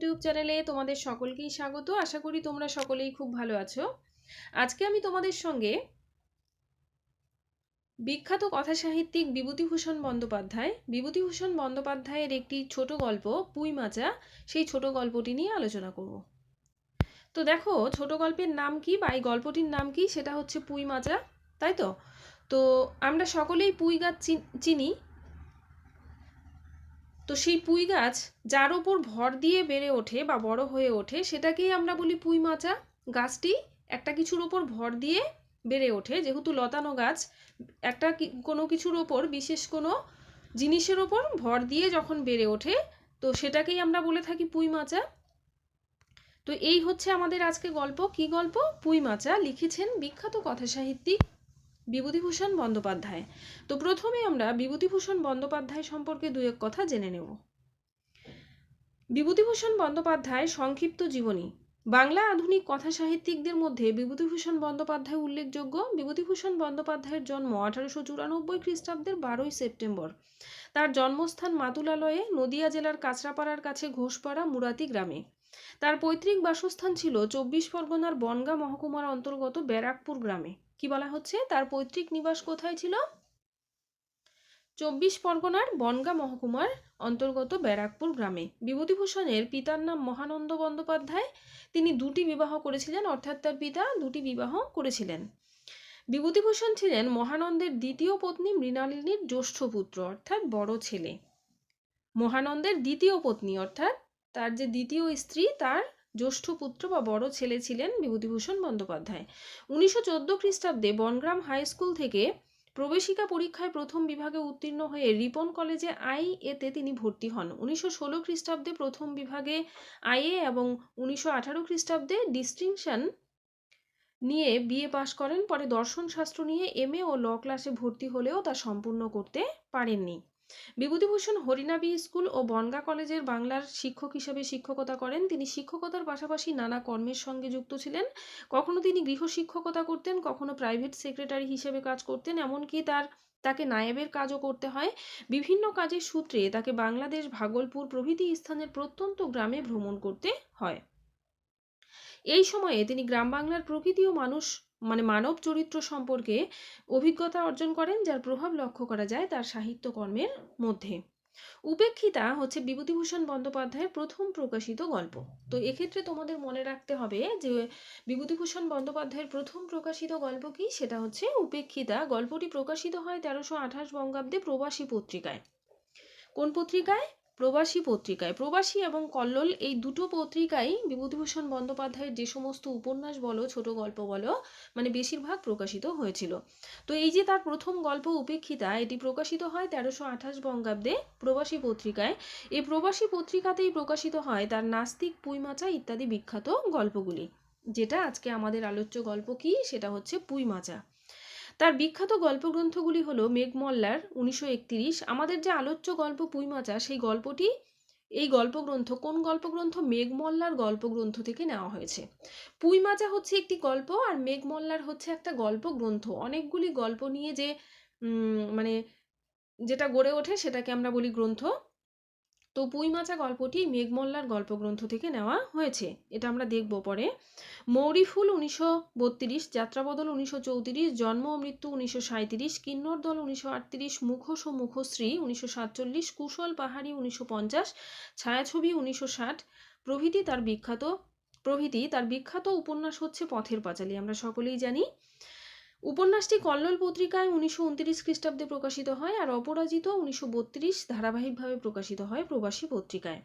YouTube চ্যানেলে তোমাদের সকলকেই স্বাগত। আশা করি তোমরা সকলেই খুব ভালো আছো। আজকে আমি তোমাদের সঙ্গে বিখ্যাত কথা সাহিত্যিক বিভূতিভূষণ বন্দ্যোপাধ্যায়, বিভূতিভূষণ বন্দ্যোপাধ্যায়ের একটি ছোট গল্প, পুঁই মাচা, সেই ছোট গল্পটি নিয়ে আলোচনা করব। তো দেখো, ছোট গল্পের নাম কি বা এই গল্পটির নাম কি? সেটা হচ্ছে পুঁই মাচা, তাই তো? তো আমরা সকলেই পুঁই গাছ চিনি তো সেই পুঁই গাছ যার ওপর ভর দিয়ে বেড়ে ওঠে বা বড় হয়ে ওঠে, সেটাকেই আমরা বলি পুঁই মাচা। গাছটি একটা কিছুর ওপর ভর দিয়ে বেড়ে ওঠে। যেহেতু লতানো গাছ, একটা কোনো কিছুর ওপর, বিশেষ কোনো জিনিসের ওপর ভর দিয়ে যখন বেড়ে ওঠে, তো সেটাকেই আমরা বলে থাকি পুঁই মাচা। তো এই হচ্ছে আমাদের আজকে গল্প। কি গল্প? পুঁই মাচা লিখেছেন বিখ্যাত কথা সাহিত্যিক বিভূতিভূষণ বন্দ্যোপাধ্যায়। তো প্রথমে আমরা বিভূতিভূষণ বন্দ্যোপাধ্যায় সম্পর্কে দু এক কথা জেনে নেব। বিভূতিভূষণ বন্দ্যোপাধ্যায় সংক্ষিপ্ত জীবনী। বাংলা আধুনিক কথা সাহিত্যিকদের মধ্যে বিভূতিভূষণ বন্দ্যোপাধ্যায় উল্লেখযোগ্য। বিভূতিভূষণ বন্দ্যোপাধ্যায়ের জন্ম আঠারোশো চুরানব্বই খ্রিস্টাব্দের বারোই সেপ্টেম্বর। তার জন্মস্থান মাতুলালয়ে, নদিয়া জেলার কাঁচরাপাড়ার কাছে ঘোষপাড়া, মুরাতি গ্রামে। তার পৈতৃক বাসস্থান ছিল চব্বিশ পরগনার বনগাঁ মহকুমার অন্তর্গত ব্যারাকপুর গ্রামে। কি বলা হচ্ছে? তার পৈতৃক নিবাস কোথায় ছিল? চব্বিশ পরগনার বনগাঁ মহকুমার অন্তর্গত ব্যারাকপুর গ্রামে। বিভূতিভূষণের পিতার নাম মহানন্দ বন্দ্যোপাধ্যায়। তিনি দুটি বিবাহ করেছিলেন, অর্থাৎ তার পিতা দুটি বিবাহ করেছিলেন। বিভূতিভূষণ ছিলেন মহানন্দের দ্বিতীয় পত্নী মৃণালিনীর জ্যেষ্ঠ পুত্র, অর্থাৎ বড় ছেলে। মহানন্দের দ্বিতীয় পত্নী, অর্থাৎ তার যে দ্বিতীয় স্ত্রী, তার জ্যেষ্ঠ পুত্র বা বড় ছেলে ছিলেন বিভূতিভূষণ বন্দ্যোপাধ্যায়। উনিশশো চোদ্দ খ্রিস্টাব্দে বনগ্রাম হাই স্কুল থেকে প্রবেশিকা পরীক্ষায় প্রথম বিভাগে উত্তীর্ণ হয়ে রিপন কলেজে আই এতে তিনি ভর্তি হন। উনিশশো ষোলো খ্রিস্টাব্দে প্রথম বিভাগে আইএ এবং উনিশশো আঠারো খ্রিস্টাব্দে ডিস্টিংশন নিয়ে বিএ পাশ করেন। পরে দর্শন শাস্ত্র নিয়ে এমএ ও ল ক্লাসে ভর্তি হলেও তা সম্পূর্ণ করতে পারেননি। বিভূতিভূষণ হরিনাবি স্কুল ও বনগা কলেজের বাংলার শিক্ষক হিসেবে শিক্ষকতা করেন। তিনি শিক্ষকতার পাশাপাশি নানা কর্মের সঙ্গে যুক্ত ছিলেন। কখনো তিনি গৃহ শিক্ষকতা করতেন, কখনো প্রাইভেট সেক্রেটারি হিসেবে কাজ করতেন, এমনকি তার, তাকে নায়েবের কাজও করতে হয়। বিভিন্ন কাজের সূত্রে তাকে বাংলাদেশ ভাগলপুর প্রভৃতি স্থানের প্রত্যন্ত গ্রামে ভ্রমণ করতে হয়। এই সময়ে তিনি গ্রাম বাংলার প্রকৃতি ও মানুষ মানে মানব চরিত্র সম্পর্কে অভিজ্ঞতা অর্জন করেন, যার প্রভাব লক্ষ্য করা যায় তার সাহিত্যকর্মের মধ্যে। উপেক্ষিতা হচ্ছে বিভূতিভূষণ বন্দ্যোপাধ্যায়ের প্রথম প্রকাশিত গল্প। তো এক্ষেত্রে তোমাদের মনে রাখতে হবে যে, বিভূতিভূষণ বন্দ্যোপাধ্যায়ের প্রথম প্রকাশিত গল্প কি? সেটা হচ্ছে উপেক্ষিতা। গল্পটি প্রকাশিত হয় তেরোশো আঠাশ বঙ্গাব্দে প্রবাসী পত্রিকায়। কোন পত্রিকায়? প্রবাসী পত্রিকায়, প্রবাসী এবং কল্লোল এই দুটো পত্রিকায় বিভূতিভূষণ বন্দ্যোপাধ্যায়ের যে সমস্ত উপন্যাস বলো, ছোট গল্প বলো মানে বেশিরভাগ প্রকাশিত হয়েছিল। তো এই যে তার প্রথম গল্প উপেক্ষিতা, এটি প্রকাশিত হয় তেরোশো আঠাশ বঙ্গাব্দে প্রবাসী পত্রিকায়। এই প্রবাসী পত্রিকাতেই প্রকাশিত হয় তার নাস্তিক পুইমাচা ইত্যাদি বিখ্যাত গল্পগুলি। যেটা আজকে আমাদের আলোচ্য গল্প কি? সেটা হচ্ছে পুইমাচা তার বিখ্যাত গল্পগ্রন্থগুলি হলো মেঘমল্লার উনিশশো আমাদের যে আলোচ্য গল্প পুইমাচা, সেই গল্পটি, এই গল্পগ্রন্থ, কোন গল্পগ্রন্থ? মেঘমল্লার গল্পগ্রন্থ থেকে নেওয়া হয়েছে। পুইমাচা হচ্ছে একটি গল্প আর মেঘমল্লার হচ্ছে একটা গল্পগ্রন্থ। অনেকগুলি গল্প নিয়ে যে মানে যেটা গড়ে ওঠে সেটাকে আমরা বলি গ্রন্থ। তো পুইমাচা গল্পটি মেঘমল্লার গল্পগ্রন্থ থেকে নেওয়া হয়েছে। এটা আমরা দেখব পরে। মৌরিফুল উনিশশো বত্রিশ যাত্রাবদল উনিশশো চৌত্রিশ, জন্ম মৃত্যু উনিশশো সাঁত্রিশ কিন্নর দল উনিশশো আটত্রিশ, মুখোশ ও মুখশ্রী উনিশশো সাতচল্লিশ, কুশল পাহাড়ি উনিশশো পঞ্চাশ, ছায়াছবি উনিশশো ষাট। প্রভৃতি তার বিখ্যাত, প্রভৃতি তার বিখ্যাত উপন্যাস হচ্ছে পথের পাঁচালী। আমরা সকলেই জানি উপন্যাসটি কল্লোল পত্রিকায় উনিশশো উনত্রিশ খ্রিস্টাব্দে প্রকাশিত হয় আর অপরাজিত উনিশশো বত্রিশ ধারাবাহিকভাবে প্রকাশিত হয় প্রবাসী পত্রিকায়।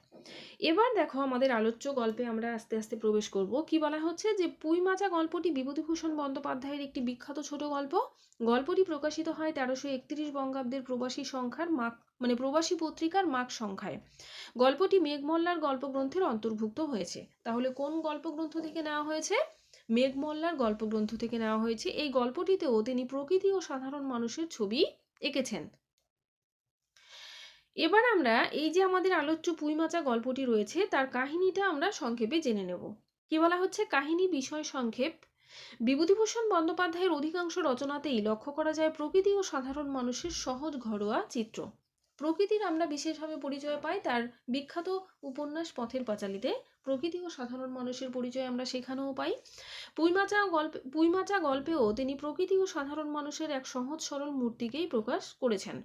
এবার দেখো আমাদের আলোচ্য গল্পে আমরা আস্তে আস্তে প্রবেশ করব। কি বলা হচ্ছে যে পুইমাচা গল্পটি বিভূতিভূষণ বন্দ্যোপাধ্যায়ের একটি বিখ্যাত ছোট গল্প। গল্পটি প্রকাশিত হয় তেরোশো একত্রিশ বঙ্গাব্দের প্রবাসী সংখ্যার মাক মানে প্রবাসী পত্রিকার মাক সংখ্যায়। গল্পটি মেঘমল্লার গল্পগ্রন্থের অন্তর্ভুক্ত হয়েছে। তাহলে কোন গল্পগ্রন্থ থেকে নেওয়া হয়েছে? মেঘমল্লার গল্পগ্রন্থ থেকে নেওয়া হয়েছে। এই গল্পটিতেও তিনি প্রকৃতি ও সাধারণ মানুষের ছবি এঁকেছেন। এবার আমরা এই যে আমাদের আলোচ্য পুঁইমাচা গল্পটি রয়েছে, তার কাহিনীটা আমরা সংক্ষেপে জেনে নেব। কি বলা হচ্ছে? কাহিনী, বিষয়, সংক্ষেপ। বিভূতিভূষণ বন্দ্যোপাধ্যায়ের অধিকাংশ রচনাতেই লক্ষ্য করা যায় প্রকৃতি ও সাধারণ মানুষের সহজ ঘরোয়া চিত্র। প্রকৃতির আমরা বিশেষভাবে পরিচয় পাই তার বিখ্যাত উপন্যাস পথের পাঁচালীতে। প্রকৃতি ও সাধারণ মানুষের পরিচয় আমরা সেখানেও পাই। পুইমাচা গল্পে, পুইমাচা গল্পেও তিনি প্রকৃতি ও সাধারণ মানুষের এক সহজ সরল মূর্তিকেই প্রকাশ করেছেন।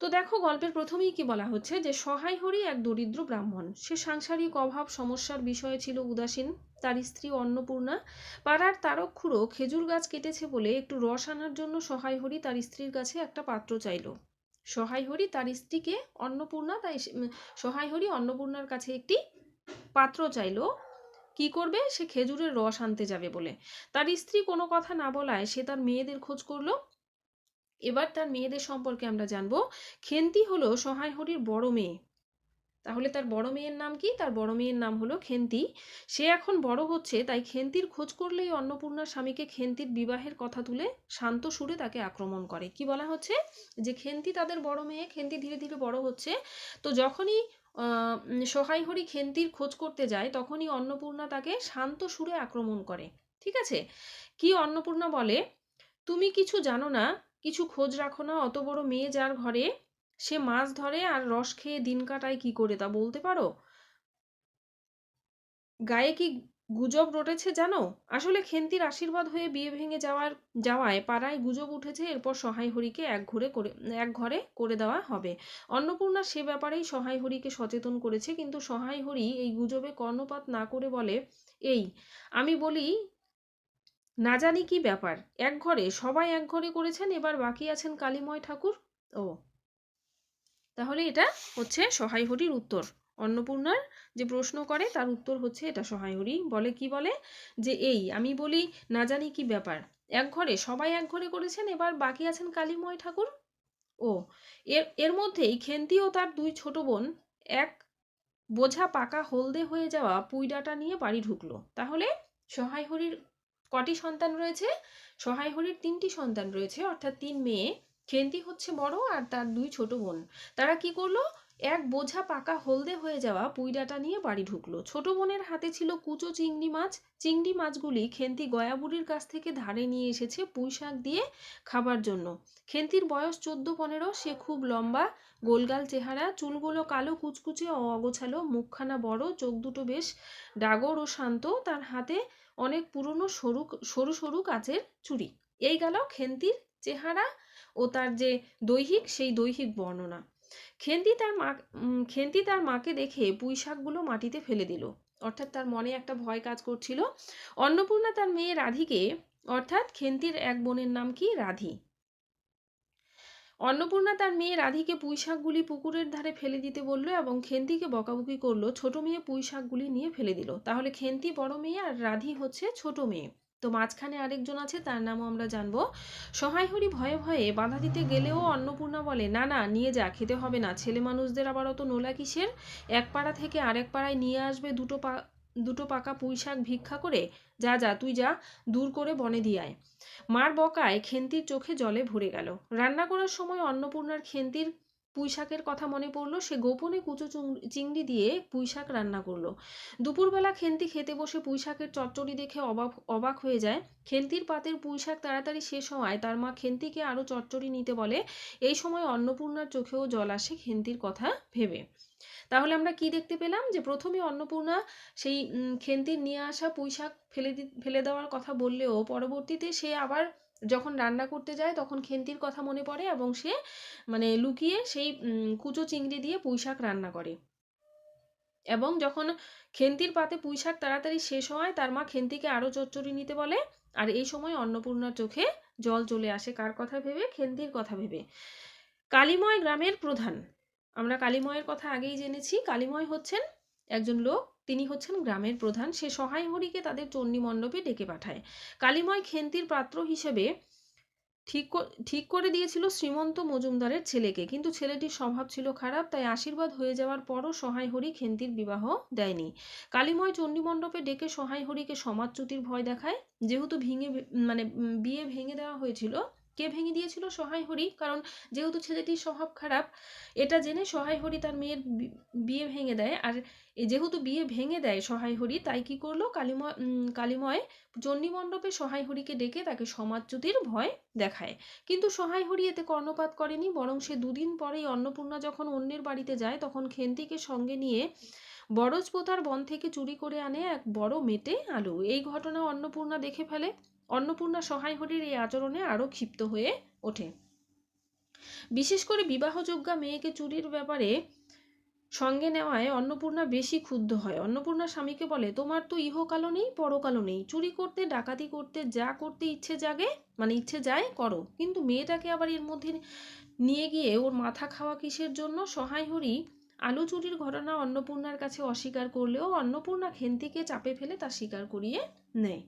তো দেখো গল্পের প্রথমেই কি বলা হচ্ছে যে, সহায় হরি এক দরিদ্র ব্রাহ্মণ। সে সাংসারিক অভাব, সমস্যার বিষয়ে ছিল উদাসীন। তার স্ত্রী অন্নপূর্ণা পাড়ার তারকখুড়ো খেজুর গাছ কেটেছে বলে একটু রস আনার জন্য সহায় হরি তার স্ত্রীর কাছে একটা পাত্র চাইল। সহায় হরি তার স্ত্রীকে অন্নপূর্ণা তাই সহায় হরি অন্নপূর্ণার কাছে একটি পাত্র চাইল, কি করবে? সে খেজুরের রস আনতে যাবে বলে। তার স্ত্রী কোনো কথা না বলায় সে তার মেয়েদের খোঁজ করল। এবার তার মেয়েদের সম্পর্কে আমরা জানব। খেন্তি হলো সহায় হরির বড় মেয়ে। তাহলে তার বড় মেয়ের নাম কি? তার বড় মেয়ের নাম হলো খেন্তি। সে এখন বড় হচ্ছে, তাই খেন্তির খোঁজ করলেই অন্নপূর্ণার স্বামীকে খেন্তির বিবাহের কথা তুলে শান্ত সুরে তাকে আক্রমণ করে। কি বলা হচ্ছে? যে খেন্তি তাদের বড় মেয়ে, খেন্তি ধীরে ধীরে বড় হচ্ছে, তো যখনই সহায় হরি খেন্তির খোঁজ করতে যায়, তখনই অন্নপূর্ণা তাকে শান্ত সুরে আক্রমণ করে। ঠিক আছে? কি অন্নপূর্ণা বলে? তুমি কিছু জানো না? কিছু খোঁজ রাখো না? অত বড় মেয়ে যার ঘরে সে মাছ ধরে আর রস খেয়ে দিন কাটায় কি করে তা বলতে পারো? গায়ে কি গুজব রটেছে জানো? আসলে খেন্তির আশীর্বাদ হয়ে বিয়ে ভেঙে যাওয়ার, যাওয়ায় পাড়ায় গুজব উঠেছে, এরপর সহায় হরিকে এক ঘরে করে, এক ঘরে করে দেওয়া হবে। অন্নপূর্ণা সে ব্যাপারেই সহায় হরিকে সচেতন করেছে, কিন্তু সহায় হরি এই গুজবে কর্ণপাত না করে বলে, এই, আমি বলি, না জানি কি ব্যাপার। এক ঘরে, সবাই এক ঘরে করেছেন, এবার বাকি আছেন কালীময় ঠাকুর? ও। তাহলে এটা হচ্ছে সহায় হরির উত্তর। অন্নপূর্ণার যে প্রশ্ন করে তার উত্তর হচ্ছে এটা সহায় হরি বলে কি বলে? যে এই, আমি বলি, না জানি কি ব্যাপার। এক ঘরে, সবাই এক ঘরে করেছেন, এবার বাকি আছেন কালীময় ঠাকুর? ও, এর এর মধ্যেই খেন্তি ও তার দুই ছোট বোন এক বোঝা পাকা হলদে হয়ে যাওয়া পুইডাটা নিয়ে বাড়ি ঢুকলো। তাহলে সহায় হরির কটি সন্তান রয়েছে? সহায় হরির তিনটি সন্তান রয়েছে, অর্থাৎ তিন মেয়ে। খেন্তি হচ্ছে বড় আর তার দুই ছোট বোন। তারা কি করল? এক বোঝা পাকা হলদে হয়ে যাওয়া পুইডাটা নিয়ে বাড়ি ঢুকলো। ছোট বোনের হাতে ছিল কুচো চিংড়ি মাছ। চিংড়ি মাছগুলি খেন্তি গয়াবুড়ির কাছ থেকে ধারে নিয়ে এসেছে পুঁই শাক দিয়ে খাবার জন্য। খেন্তির বয়স চোদ্দ পনেরো, সে খুব লম্বা, গোলগাল চেহারা, চুলগুলো কালো কুচকুচে ও অগোছালো, মুখখানা বড়, চোখ দুটো বেশ ডাগর ও শান্ত, তার হাতে অনেক পুরনো সরু সরু সরু কাচের চুড়ি। এই গেল খেন্তির চেহারা ও তার যে দৈহিক, সেই দৈহিক বর্ণনা। খেন্তি তার মা খেন্তি তার মাকে দেখে পুঁই শাকগুলো মাটিতে ফেলে দিল। অর্থাৎ তার মনে একটা ভয় কাজ করছিল। অন্নপূর্ণা তার মেয়ে রাধিকে, অর্থাৎ খেন্তির এক বোনের নাম কি? রাধি। অন্নপূর্ণা তার মেয়ে রাধিকে পুঁই শাকগুলি পুকুরের ধারে ফেলে দিতে বলল এবং খেন্তিকে বকাবকি করল, ছোট মেয়ে পুঁই শাকগুলি নিয়ে ফেলে দিল। তাহলে খেন্তি বড় মেয়ে আর রাধি হচ্ছে ছোট মেয়ে। তো মাঝখানে আরেকজন আছে, তার নামও আমরা জানব। সহায় হরি ভয়ে ভয়ে বাধা দিতে গেলেও অন্নপূর্ণা বলে, না না, নিয়ে যা, খেতে হবে না। ছেলে মানুষদের আবার অত নোলা কিসের? এক পাড়া থেকে আরেক পাড়ায় নিয়ে আসবে দুটো পা, দুটো পাকা পুঁই শাক ভিক্ষা করে? যা যা, তুই যা, দূর করে বনে দিয়ে আয়। মার বকায় খেন্তির চোখে জলে ভরে গেল। রান্না করার সময় অন্নপূর্ণার খেন্তির পুঁই শাকের কথা মনে পড়ল। সে গোপনে কুচো চিংড়ি দিয়ে পুঁই শাক রান্না করল। দুপুরবেলা খেন্তি খেতে বসে পুঁই শাকের চচ্চড়ি দেখে অবাক অবাক হয়ে যায়। খেন্তির পাতের পুঁই শাক তাড়াতাড়ি শেষ হওয়ায় তার মা খেন্তিকে আরও চচ্চড়ি নিতে বলে, এই সময় অন্নপূর্ণার চোখেও জল আসে খেন্তির কথা ভেবে। তাহলে আমরা কি দেখতে পেলাম? যে প্রথমে অন্নপূর্ণা সেই খেন্তির নিয়ে আসা পুঁই শাক ফেলে ফেলে দেওয়ার কথা বললেও পরবর্তীতে সে আবার যখন রান্না করতে যায় তখন খেন্তির কথা মনে পড়ে এবং সে মানে লুকিয়ে সেই কুচো চিংড়ি দিয়ে পুঁই শাক রান্না করে। এবং যখন খেন্তির পাতে পুঁই শাক তাড়াতাড়ি শেষ হওয়ায় তার মা খেন্তিকে আরও চচ্চড়ি নিতে বলে। আর এই সময় অন্নপূর্ণার চোখে জল চলে আসে। কার কথা ভেবে? খেন্তির কথা ভেবে। কালীময় গ্রামের প্রধান। আমরা কালীময়ের কথা আগেই জেনেছি। কালীময় হচ্ছেন একজন লোক তিনি হচ্ছেন গ্রামের প্রধান। সে সহায় হরিকে তাদের চণ্ডী মণ্ডপে ডেকে পাঠায়। কালীময় খেন্তির পাত্র হিসেবে ঠিক ঠিক করে দিয়েছিল শ্রীমন্ত মজুমদারের ছেলেকে। কিন্তু ছেলেটির স্বভাব ছিল খারাপ, তাই আশীর্বাদ হয়ে যাওয়ার পরও সহায় হরি খেন্তির বিবাহ দেয়নি। কালীময় চণ্ডীমণ্ডপে ডেকে সহায় হরিকে সমাজচ্যুতির ভয় দেখায়। যেহেতু ভেঙে মানে বিয়ে ভেঙে দেওয়া হয়েছিল কে ভেঙে দিয়েছিল? সহায় হরি। কারণ যেহেতু ছেলেটির স্বভাব খারাপ, এটা জেনে সহায় হরি তার মেয়ের বিয়ে ভেঙে দেয়। আর যেহেতু বিয়ে ভেঙে দেয় সহায় হরি, তাই কি করল? কালিময় কালিময় চণ্ডী মণ্ডপে সহায় হরিকে ডেকে তাকে সমাজচ্যুতির ভয় দেখায়। কিন্তু সহায় হরি এতে কর্ণপাত করেনি, বরং সে দুদিন পরেই অন্নপূর্ণা যখন অন্যের বাড়িতে যায়, তখন খেন্তিকে সঙ্গে নিয়ে বরজ বরজপোতার বন থেকে চুরি করে আনে এক বড় মেটে আলু। এই ঘটনা অন্নপূর্ণা দেখে ফেলে। অন্নপূর্ণা সহায় হরির এই আচরণে আরও ক্ষিপ্ত হয়ে ওঠে। বিশেষ করে বিবাহযোগ্যা মেয়েকে চুরির ব্যাপারে সঙ্গে নেওয়ায় অন্নপূর্ণা বেশি ক্ষুব্ধ হয়। অন্নপূর্ণা স্বামীকে বলে, তোমার তো ইহকালও নেই, পরকালও নেই। চুরি করতে, ডাকাতি করতে, যা করতে ইচ্ছে জাগে মানে ইচ্ছে যায়, করো। কিন্তু মেয়েটাকে আবার এর মধ্যে নিয়ে গিয়ে ওর মাথা খাওয়া কিসের জন্য? সহায় হরি আলু চুরির ঘটনা অন্নপূর্ণার কাছে অস্বীকার করলেও অন্নপূর্ণা খেন্তিকে চাপে ফেলে তা স্বীকার করিয়ে নেয়।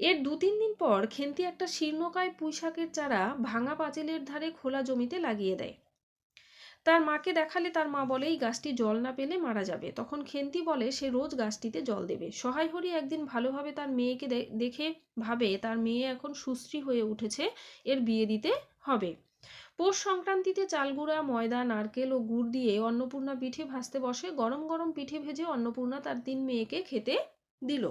এর দু তিন দিন পর খেন্তি একটা শীর্ণকায় পুঁইশাকের চারা ভাঙা পাঁচিলের ধারে খোলা জমিতে লাগিয়ে দেয়। তার মাকে দেখালে তার মা বলে, এই গাছটি জল না পেলে মারা যাবে। তখন খেন্তি বলে, সে রোজ গাছটিতে জল দেবে। সহায় হরি একদিন ভালোভাবে তার মেয়েকে দেখে ভাবে, তার মেয়ে এখন সুশ্রী হয়ে উঠেছে, এর বিয়ে দিতে হবে। পৌষ সংক্রান্তিতে চালগুড়া, ময়দা, নারকেল ও গুড় দিয়ে অন্নপূর্ণা পিঠে ভাজতে বসে। গরম গরম পিঠে ভেজে অন্নপূর্ণা তার তিন মেয়েকে খেতে দিল।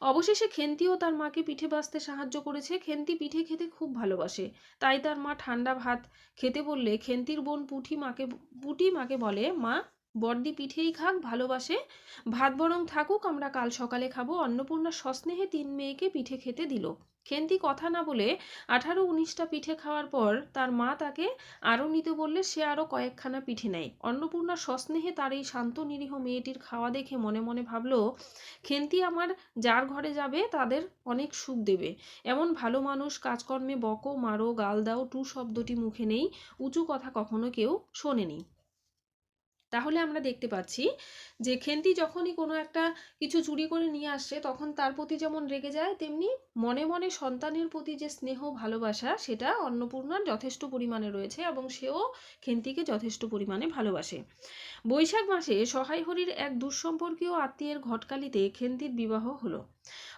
অবশেষে খেন্তিও তার মাকে পিঠে বাঁচতে সাহায্য করেছে। খেন্তি পিঠে খেতে খুব ভালোবাসে। তাই তার মা ঠান্ডা ভাত খেতে বললে খেন্তির বোন পুঠি মাকে পুটি মাকে বলে, মা, বর্দি পিঠেই খাক, ভালোবাসে। ভাত বরং থাকুক, আমরা কাল সকালে খাব। অন্নপূর্ণা সস্নেহে তিন মেয়েকে পিঠে খেতে দিল। খেন্তি কথা না বলে আঠারো উনিশটা পিঠে খাওয়ার পর তার মা তাকে আরও নিতে বললে, সে আরও কয়েকখানা পিঠে নেয়। অন্নপূর্ণা সস্নেহে তার এই শান্ত নিরীহ মেয়েটির খাওয়া দেখে মনে মনে ভাবল খেন্তি আমার যার ঘরে যাবে তাদের অনেক সুখ দেবে। এমন ভালো মানুষ, কাজকর্মে বকো, মারো, গাল দাও, টু শব্দটি মুখে নেই, উঁচু কথা কখনো কেউ শোনেনি তাহলে আমরা দেখতে পাচ্ছি যে খেন্তি যখনই কোনো একটা কিছু চুরি করে নিয়ে আসছে তখন তার প্রতি যেমন রেগে যায়, তেমনি মনে মনে সন্তানের প্রতি যে স্নেহ, ভালোবাসা, সেটা অন্নপূর্ণার যথেষ্ট পরিমাণে রয়েছে এবং সেও খেন্তিকে যথেষ্ট পরিমাণে ভালোবাসে। বৈশাখ মাসে সহায় হরির এক দুঃসম্পর্কীয় আত্মীয়ের ঘটকালিতে খেন্তির বিবাহ হলো।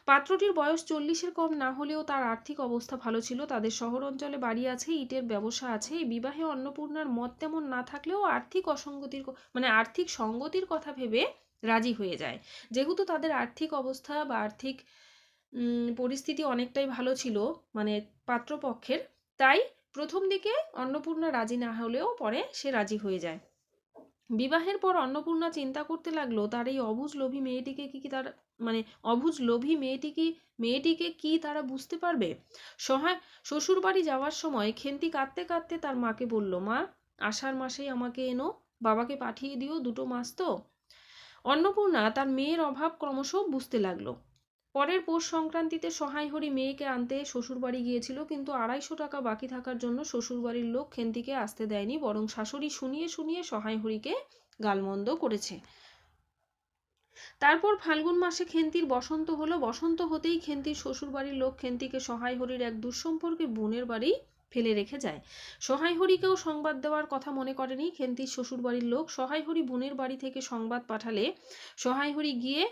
পাত্রটির বয়স চল্লিশের কম না হলেও তার আর্থিক অবস্থা ভালো ছিল। তাদের শহর অঞ্চলে বাড়ি আছে, ইটের ব্যবসা আছে। এই বিবাহে অন্নপূর্ণার মত তেমন না থাকলেও আর্থিক অসঙ্গতির মানে আর্থিক সঙ্গতির কথা ভেবে রাজি হয়ে যায়। যেহেতু তাদের আর্থিক অবস্থা বা আর্থিক পরিস্থিতি অনেকটাই ভালো ছিল মানে পাত্রপক্ষের, তাই প্রথম দিকে অন্নপূর্ণা রাজি না হলেও পরে সে রাজি হয়ে যায়। বিবাহের পর অন্নপূর্ণা চিন্তা করতে লাগল, তার এই অবুজ লোভী মেয়েটিকে কি কি তার মানে অবুজ লোভী মেয়েটি কি, মেয়েটিকে কি তারা বুঝতে পারবে? সহায় শ্বশুর বাড়ি যাওয়ার সময় খেন্তি কাঁদতে কাঁদতে তার মাকে বলল, মা, আষাঢ় মাসেই আমাকে এনো, বাবাকে পাঠিয়ে দিও দুটো মাস তো। অন্নপূর্ণা তার মেয়ের অভাব ক্রমশ বুঝতে লাগল। পরের পৌষ সংক্রান্তিতে সহায় হরি মেয়েকে আনতে শ্বশুরবাড়ি গিয়েছিল, কিন্তু আড়াইশো টাকা বাকি থাকার জন্য শ্বশুরবাড়ির লোক খেন্তিকে আসতে দেয়নি, বরং শাশুড়ি শুনিয়ে শুনিয়ে সহায় হরিকে গালমন্দ করেছে। তারপর ফাল্গুন মাসে খেন্তির বসন্ত হলো, বসন্ত হতেই খেন্তির শ্বশুরবাড়ির লোক খেন্তিকে সহায় হরির এক দুঃসম্পর্কে বোনের বাড়ি ফেলে রেখে যায়। সহায় হরিকেও সংবাদ দেওয়ার কথা মনে করেনি খেন্তির শ্বশুরবাড়ির লোক সহায় হরি বোনের বাড়ি থেকে সংবাদ পাঠালে সহায় হরি গিয়ে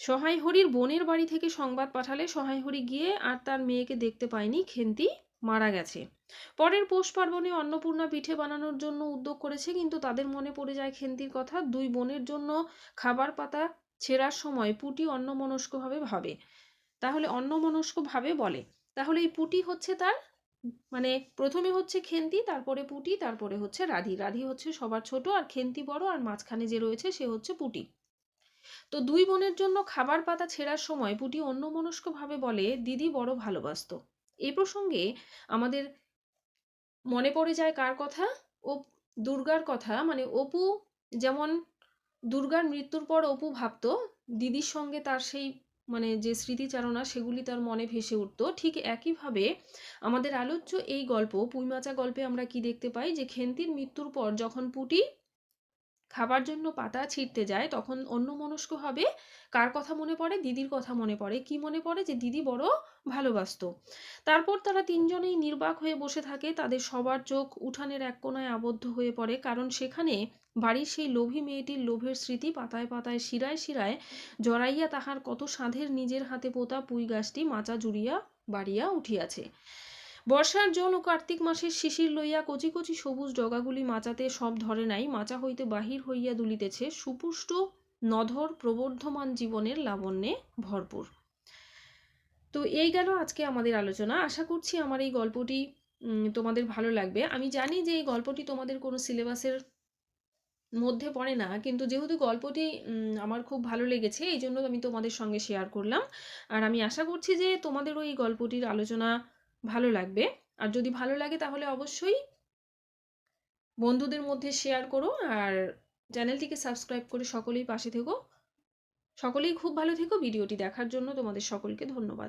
সহায় হরির বোনের বাড়ি থেকে সংবাদ পাঠালে সহায় হরি গিয়ে আর তার মেয়েকে দেখতে পায়নি, খেন্তি মারা গেছে। পরের পৌষ পার্বণে অন্নপূর্ণা পিঠে বানানোর জন্য উদ্যোগ করেছে, কিন্তু তাদের মনে পড়ে যায় খেন্তির কথা, দুই বোনের জন্য খাবার পাতা ছেঁড়ার সময় পুটি অন্যমনস্কভাবে ভাবে। তাহলে অন্যমনস্কভাবে বলে। তাহলে এই পুটি হচ্ছে তার মানে প্রথমে হচ্ছে খেন্তি, তারপরে পুটি, তারপরে হচ্ছে রাধি। রাধি হচ্ছে সবার ছোট আর খেন্তি বড়, আর মাঝখানে যে রয়েছে সে হচ্ছে পুটি। তো দুই বোনের জন্য খাবার পাতা ছেঁড়ার সময় পুটি অন্যমনস্কভাবে বলে, দিদি বড় ভালোবাসতো। এই প্রসঙ্গে আমাদের মনে পড়ে যায় কার কথা? ও দুর্গার কথা। মানে অপু যেমন দুর্গার মৃত্যুর পর অপু ভাবতো, দিদির সঙ্গে তার সেই মানে যে স্মৃতিচারণা সেগুলি তার মনে ভেসে উঠতো। ঠিক একইভাবে আমাদের আলোচ্য এই গল্প, পুইমাচা গল্পে আমরা কি দেখতে পাই? যে খেন্তির মৃত্যুর পর যখন পুটি খাবার জন্য পাতা ছিঁড়তে যায়, তখন অন্যমনস্ক হবে, কার কথা মনে পড়ে? দিদির কথা মনে পড়ে। কি মনে পড়ে? যে দিদি বড় ভালোবাসতো। তারপর তারা তিনজনেই নির্বাক হয়ে বসে থাকে। তাদের সবার চোখ উঠানের এক কোণায় আবদ্ধ হয়ে পড়ে। কারণ সেখানে বাড়ির সেই লোভী মেয়েটির লোভের স্মৃতি পাতায় পাতায় শিরায় শিরায় জড়াইয়া তাহার কত সাধের নিজের হাতে পোতা পুঁই গাছটি মাচা জুড়িয়া বাড়িয়া উঠিয়াছে। বর্ষার জল ও কার্তিক মাসের শিশির লইয়া কচি কচি সবুজ ডগাগুলি মাচাতে সব ধরে নাই, মাচা হইতে বাহির হইয়া দুলিতেছে সুপুষ্ট, নধর, প্রবর্ধমান জীবনের লাবণ্যে ভরপুর। তো এই গেল আজকে আমাদের আলোচনা। আশা করছি আমার এই গল্পটি তোমাদের ভালো লাগবে। আমি জানি যে এই গল্পটি তোমাদের কোনো সিলেবাসের মধ্যে পড়ে না, কিন্তু যেহেতু গল্পটি আমার খুব ভালো লেগেছে, এই জন্য আমি তোমাদের সঙ্গে শেয়ার করলাম। আর আমি আশা করছি যে তোমাদেরও এই গল্পটির আলোচনা ভালো লাগবে। আর যদি ভালো লাগে তাহলে অবশ্যই বন্ধুদের মধ্যে শেয়ার করো আর চ্যানেলটিকে সাবস্ক্রাইব করে সকলেই পাশে থেকো। সকলেই খুব ভালো থেকো। ভিডিওটি দেখার জন্য তোমাদের সকলকে ধন্যবাদ।